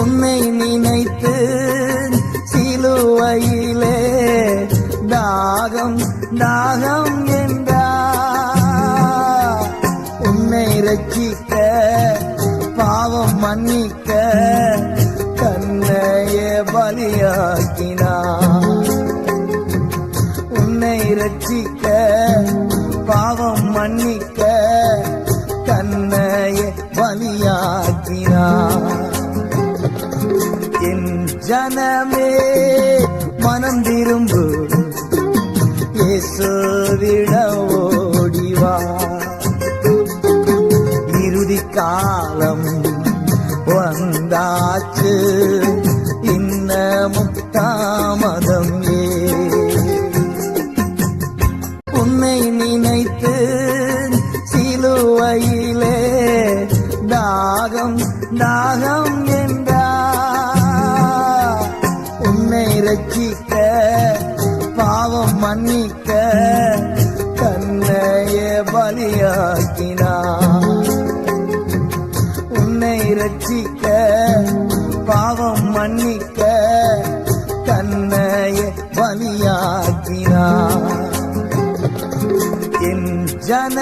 உன்னை நினைத்து சிலுவையிலே தாகம் தாகம் என்றார் உன்னை ரட்சிக்க பாவம் மன்னிக்க தன்னையே பலியாக்கினார் உன்னை ரட்சிக்க பாவம் மன்னிக்க தன்னையே பலியாக்கினார் ஜனமே மனம் திரும்பு இயேசுவிட ஓடிவா இறுதி காலம் வந்தாச்சு. இன்னமும் தாமதம் ஏ. உன்னை நினைத்து சிலுவையிலே தாகம் தாகம் ஏ. ரட்சிக்க பாவம் மன்னிக்க தன்னையே பலியாக்கினார். உன்னை ரட்சிக்க பாவம் மன்னிக்க தன்னையே பலியாக்கினார். என் ஜன